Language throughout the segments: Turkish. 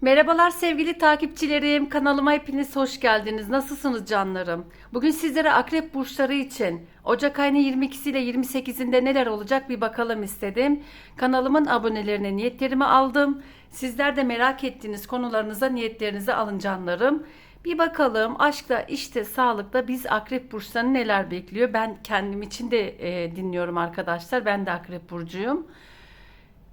Merhabalar sevgili takipçilerim. Kanalıma hepiniz hoş geldiniz. Nasılsınız canlarım? Bugün sizlere akrep burçları için Ocak ayının 22'si ile 28'inde neler olacak bir bakalım istedim. Kanalımın abonelerine niyetlerimi aldım. Sizler de merak ettiğiniz konularınıza niyetlerinizi alın canlarım. Bir bakalım aşkta, işte, sağlıkta biz akrep burçlarını neler bekliyor? Ben kendim için de e, dinliyorum arkadaşlar. Ben de akrep burcuyum.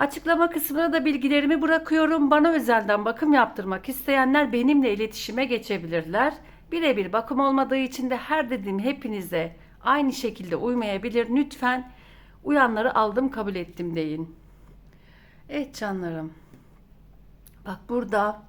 Açıklama kısmına da bilgilerimi bırakıyorum. Bana özelden bakım yaptırmak isteyenler benimle iletişime geçebilirler. Birebir bakım olmadığı için de her dediğim hepinize aynı şekilde uymayabilir. Lütfen uyanları aldım kabul ettim deyin. Evet canlarım. Bak burada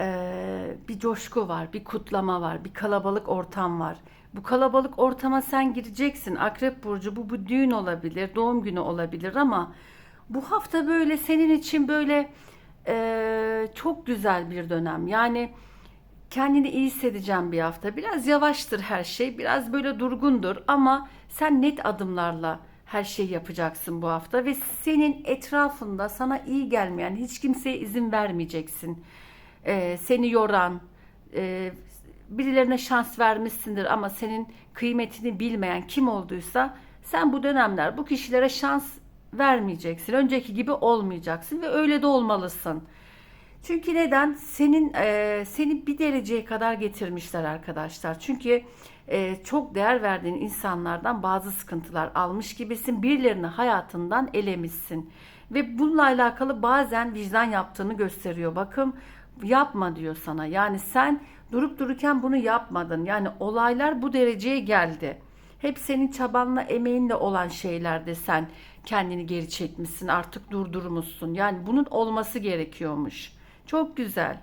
eee, bir coşku var, bir kutlama var, bir kalabalık ortam var. Bu kalabalık ortama sen gireceksin. Akrep burcu bu bu düğün olabilir, doğum günü olabilir ama bu hafta böyle senin için böyle eee, çok güzel bir dönem. Yani kendini iyi hissedeceğin bir hafta. Biraz yavaştır her şey, biraz böyle durgundur ama sen net adımlarla her şeyi yapacaksın bu hafta ve senin etrafında sana iyi gelmeyen hiç kimseye izin vermeyeceksin. Ee, seni yoran, e, birilerine şans vermişsindir ama senin kıymetini bilmeyen kim olduysa sen bu dönemler bu kişilere şans vermeyeceksin. Önceki gibi olmayacaksın ve öyle de olmalısın. Çünkü neden? Senin e, seni bir dereceye kadar getirmişler arkadaşlar. Çünkü e, çok değer verdiğin insanlardan bazı sıkıntılar almış gibisin. Birilerini hayatından elemişsin. Ve bununla alakalı bazen vicdan yaptığını gösteriyor. Bakın yapma diyor sana. Yani sen durup dururken bunu yapmadın. Yani olaylar bu dereceye geldi. Hep senin çabanla, emeğinle olan şeylerde sen kendini geri çekmişsin, artık durdurmuşsun. Yani bunun olması gerekiyormuş. Çok güzel.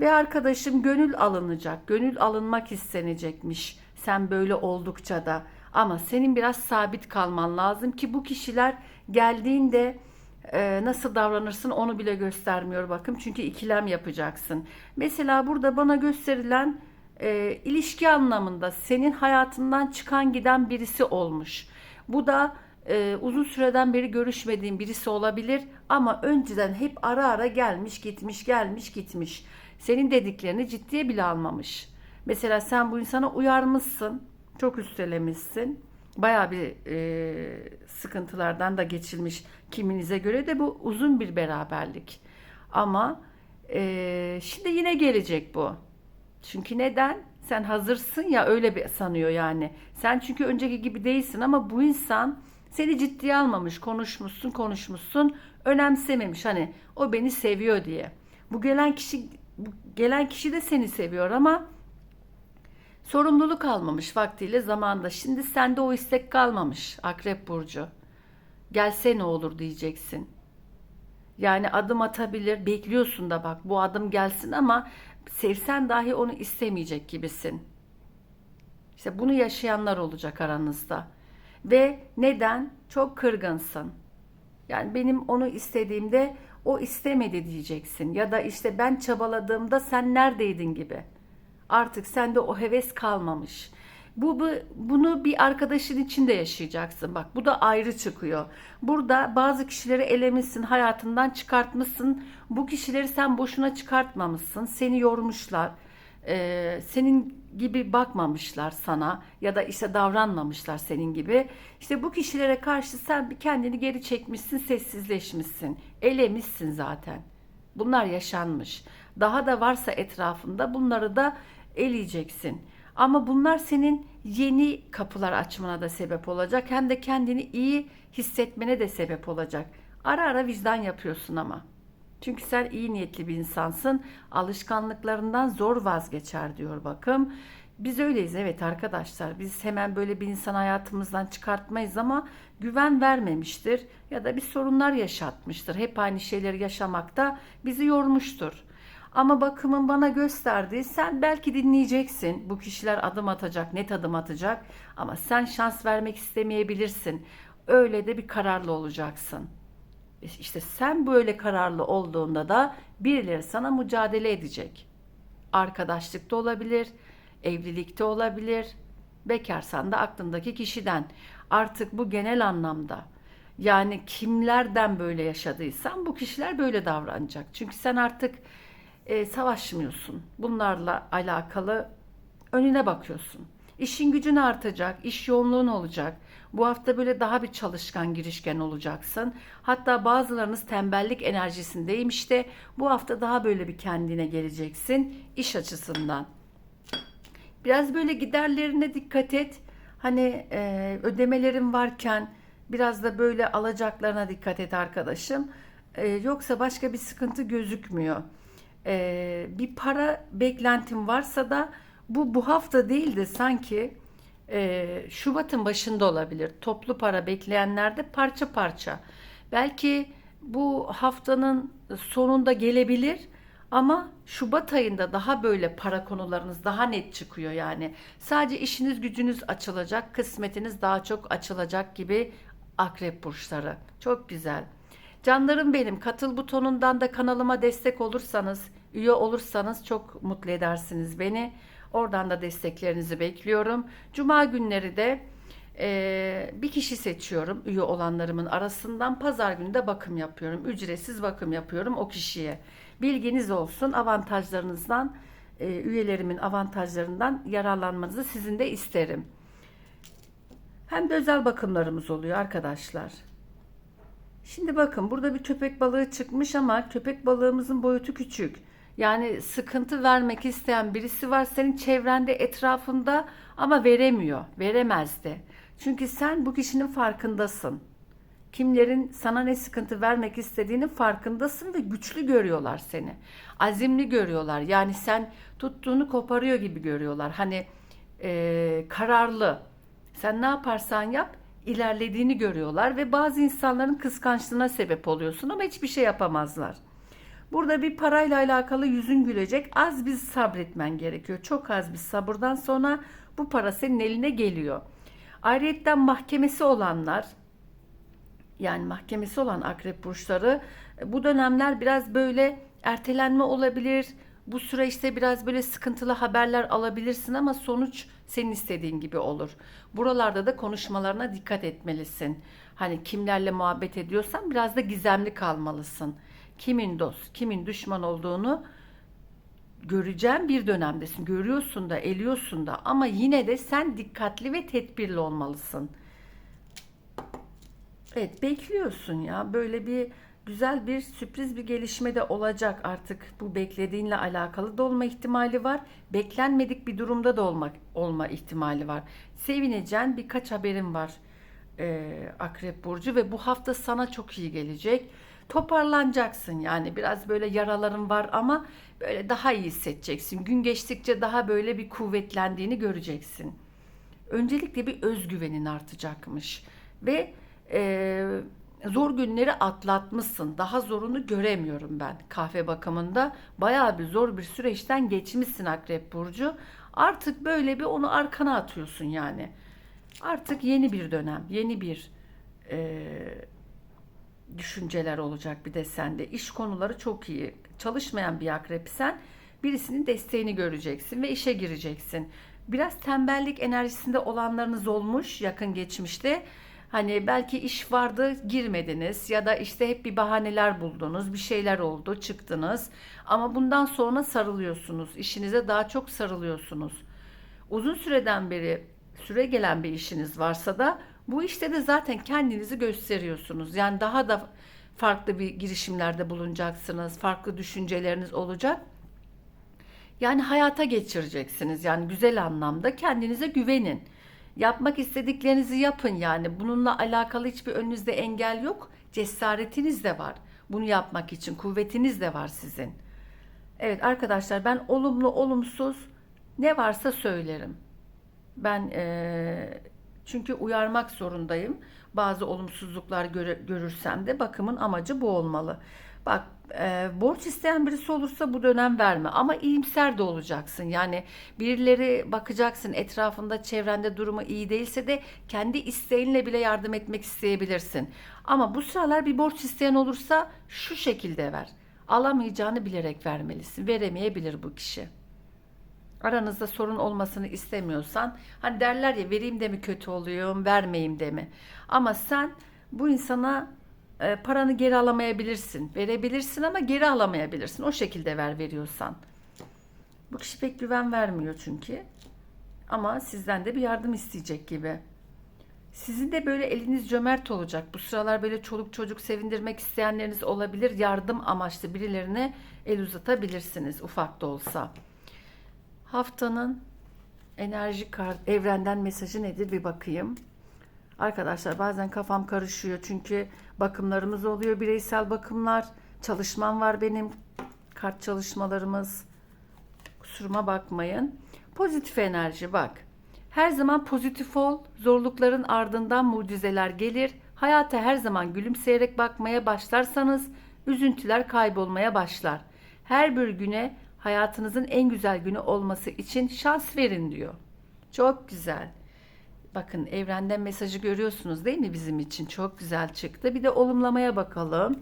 Ve arkadaşım gönül alınacak, gönül alınmak istenecekmiş. Sen böyle oldukça da. Ama senin biraz sabit kalman lazım ki bu kişiler geldiğinde e, nasıl davranırsın onu bile göstermiyor bakın. Çünkü ikilem yapacaksın. Mesela burada bana gösterilen e, ilişki anlamında senin hayatından çıkan giden birisi olmuş. Bu da e, uzun süreden beri görüşmediğin birisi olabilir ama önceden hep ara ara gelmiş gitmiş gelmiş gitmiş. Senin dediklerini ciddiye bile almamış. Mesela sen bu insana uyarmışsın, çok üstelemişsin. Bayağı bir e, sıkıntılardan da geçilmiş kiminize göre de bu uzun bir beraberlik. Ama e, şimdi yine gelecek bu. Çünkü neden? Sen hazırsın ya öyle bir sanıyor yani. Sen çünkü önceki gibi değilsin ama bu insan seni ciddiye almamış. Konuşmuşsun, konuşmuşsun, önemsememiş. Hani o beni seviyor diye. Bu gelen kişi bu gelen kişi de seni seviyor ama sorumluluk almamış vaktiyle zamanda. Şimdi sende o istek kalmamış Akrep burcu. Gelse ne olur diyeceksin. Yani adım atabilir, bekliyorsun da bak bu adım gelsin ama sevsen dahi onu istemeyecek gibisin. İşte bunu yaşayanlar olacak aranızda. Ve neden? Çok kırgınsın. Yani benim onu istediğimde o istemedi diyeceksin. Ya da işte ben çabaladığımda sen neredeydin gibi. Artık sende o heves kalmamış. Bu, bu bunu bir arkadaşın içinde yaşayacaksın. Bak bu da ayrı çıkıyor. Burada bazı kişileri elemişsin, hayatından çıkartmışsın. Bu kişileri sen boşuna çıkartmamışsın. Seni yormuşlar. Ee, senin gibi bakmamışlar sana ya da işte davranmamışlar senin gibi. İşte bu kişilere karşı sen bir kendini geri çekmişsin, sessizleşmişsin. Elemişsin zaten. Bunlar yaşanmış. Daha da varsa etrafında bunları da eleyeceksin. Ama bunlar senin yeni kapılar açmana da sebep olacak. Hem de kendini iyi hissetmene de sebep olacak. Ara ara vicdan yapıyorsun ama. Çünkü sen iyi niyetli bir insansın. Alışkanlıklarından zor vazgeçer diyor bakım. Biz öyleyiz evet arkadaşlar. Biz hemen böyle bir insan hayatımızdan çıkartmayız ama güven vermemiştir ya da bir sorunlar yaşatmıştır. Hep aynı şeyleri yaşamakta bizi yormuştur. Ama bakımın bana gösterdiği sen belki dinleyeceksin. Bu kişiler adım atacak, net adım atacak ama sen şans vermek istemeyebilirsin. Öyle de bir kararlı olacaksın. İşte sen böyle kararlı olduğunda da birileri sana mücadele edecek. Arkadaşlıkta olabilir, evlilikte olabilir, bekarsan da aklındaki kişiden. Artık bu genel anlamda. Yani kimlerden böyle yaşadıysan bu kişiler böyle davranacak. Çünkü sen artık e, savaşmıyorsun. Bunlarla alakalı önüne bakıyorsun. İşin gücün artacak, iş yoğunluğun olacak. Bu hafta böyle daha bir çalışkan, girişken olacaksın. Hatta bazılarınız tembellik enerjisindeyim işte. Bu hafta daha böyle bir kendine geleceksin iş açısından. Biraz böyle giderlerine dikkat et. Hani e, ödemelerin varken biraz da böyle alacaklarına dikkat et arkadaşım. E, yoksa başka bir sıkıntı gözükmüyor. E, bir para beklentim varsa da bu bu hafta değil de sanki e, Şubat'ın başında olabilir. Toplu para bekleyenler de parça parça. Belki bu haftanın sonunda gelebilir ama Şubat ayında daha böyle para konularınız daha net çıkıyor yani. Sadece işiniz gücünüz açılacak, kısmetiniz daha çok açılacak gibi akrep burçları. Çok güzel. Canlarım benim katıl butonundan da kanalıma destek olursanız, üye olursanız çok mutlu edersiniz beni. Oradan da desteklerinizi bekliyorum. Cuma günleri de e, bir kişi seçiyorum üye olanlarımın arasından. Pazar günü de bakım yapıyorum. Ücretsiz bakım yapıyorum o kişiye. Bilginiz olsun avantajlarınızdan, e, üyelerimin avantajlarından yararlanmanızı sizin de isterim. Hem de özel bakımlarımız oluyor arkadaşlar. Şimdi bakın burada bir köpek balığı çıkmış ama köpek balığımızın boyutu küçük. Yani sıkıntı vermek isteyen birisi var senin çevrende etrafında ama veremiyor, veremez de. Çünkü sen bu kişinin farkındasın. Kimlerin sana ne sıkıntı vermek istediğinin farkındasın ve güçlü görüyorlar seni. Azimli görüyorlar. Yani sen tuttuğunu koparıyor gibi görüyorlar. Hani e, kararlı. Sen ne yaparsan yap ilerlediğini görüyorlar ve bazı insanların kıskançlığına sebep oluyorsun ama hiçbir şey yapamazlar. Burada bir parayla alakalı yüzün gülecek. Az bir sabretmen gerekiyor. Çok az bir sabırdan sonra bu para senin eline geliyor. Ayrıyetten mahkemesi olanlar yani mahkemesi olan akrep burçları bu dönemler biraz böyle ertelenme olabilir. Bu süreçte biraz böyle sıkıntılı haberler alabilirsin ama sonuç senin istediğin gibi olur. Buralarda da konuşmalarına dikkat etmelisin. Hani kimlerle muhabbet ediyorsan biraz da gizemli kalmalısın. Kimin dost, kimin düşman olduğunu göreceğin bir dönemdesin. Görüyorsun da, eliyorsun da ama yine de sen dikkatli ve tedbirli olmalısın. Evet, bekliyorsun ya. Böyle bir güzel bir sürpriz bir gelişme de olacak artık. Bu beklediğinle alakalı da olma ihtimali var. Beklenmedik bir durumda da olmak olma ihtimali var. Sevineceğin birkaç haberim var. Ee, Akrep burcu ve bu hafta sana çok iyi gelecek. Toparlanacaksın yani biraz böyle yaraların var ama böyle daha iyi hissedeceksin. Gün geçtikçe daha böyle bir kuvvetlendiğini göreceksin. Öncelikle bir özgüvenin artacakmış ve e, zor günleri atlatmışsın. Daha zorunu göremiyorum ben kahve bakımında. Bayağı bir zor bir süreçten geçmişsin Akrep Burcu. Artık böyle bir onu arkana atıyorsun yani. Artık yeni bir dönem, yeni bir e, düşünceler olacak bir de sende. İş konuları çok iyi. Çalışmayan bir akrep sen birisinin desteğini göreceksin ve işe gireceksin. Biraz tembellik enerjisinde olanlarınız olmuş yakın geçmişte. Hani belki iş vardı girmediniz ya da işte hep bir bahaneler buldunuz, bir şeyler oldu, çıktınız. Ama bundan sonra sarılıyorsunuz. işinize daha çok sarılıyorsunuz. Uzun süreden beri süre gelen bir işiniz varsa da bu işte de zaten kendinizi gösteriyorsunuz. Yani daha da farklı bir girişimlerde bulunacaksınız. Farklı düşünceleriniz olacak. Yani hayata geçireceksiniz. Yani güzel anlamda kendinize güvenin. Yapmak istediklerinizi yapın yani. Bununla alakalı hiçbir önünüzde engel yok. Cesaretiniz de var. Bunu yapmak için kuvvetiniz de var sizin. Evet arkadaşlar ben olumlu olumsuz ne varsa söylerim. Ben e, çünkü uyarmak zorundayım. Bazı olumsuzluklar göre, görürsem de bakımın amacı bu olmalı. Bak e, borç isteyen birisi olursa bu dönem verme ama iyimser de olacaksın. Yani birileri bakacaksın etrafında çevrende durumu iyi değilse de kendi isteğinle bile yardım etmek isteyebilirsin. Ama bu sıralar bir borç isteyen olursa şu şekilde ver. Alamayacağını bilerek vermelisin. Veremeyebilir bu kişi aranızda sorun olmasını istemiyorsan hani derler ya vereyim de mi kötü oluyorum vermeyeyim de mi ama sen bu insana e, paranı geri alamayabilirsin. Verebilirsin ama geri alamayabilirsin. O şekilde ver veriyorsan. Bu kişi pek güven vermiyor çünkü. Ama sizden de bir yardım isteyecek gibi. Sizin de böyle eliniz cömert olacak. Bu sıralar böyle çoluk çocuk sevindirmek isteyenleriniz olabilir. Yardım amaçlı birilerine el uzatabilirsiniz ufak da olsa. Haftanın enerji kart evrenden mesajı nedir bir bakayım. Arkadaşlar bazen kafam karışıyor çünkü bakımlarımız oluyor bireysel bakımlar. Çalışmam var benim kart çalışmalarımız. Kusuruma bakmayın. Pozitif enerji bak. Her zaman pozitif ol. Zorlukların ardından mucizeler gelir. Hayata her zaman gülümseyerek bakmaya başlarsanız üzüntüler kaybolmaya başlar. Her bir güne hayatınızın en güzel günü olması için şans verin diyor. Çok güzel. Bakın evrenden mesajı görüyorsunuz değil mi bizim için? Çok güzel çıktı. Bir de olumlamaya bakalım.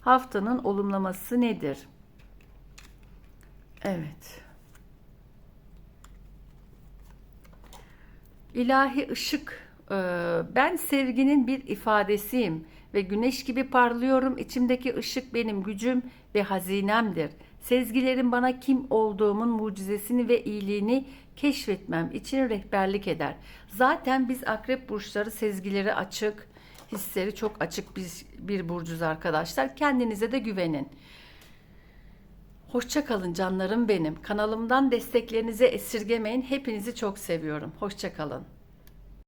Haftanın olumlaması nedir? Evet. İlahi ışık. e, Ben sevginin bir ifadesiyim ve güneş gibi parlıyorum. İçimdeki ışık benim gücüm ve hazinemdir. Sezgilerim bana kim olduğumun mucizesini ve iyiliğini keşfetmem için rehberlik eder. Zaten biz akrep burçları sezgileri açık, hisleri çok açık biz bir burcuz arkadaşlar. Kendinize de güvenin. Hoşça kalın canlarım benim. Kanalımdan desteklerinizi esirgemeyin. Hepinizi çok seviyorum. Hoşça kalın.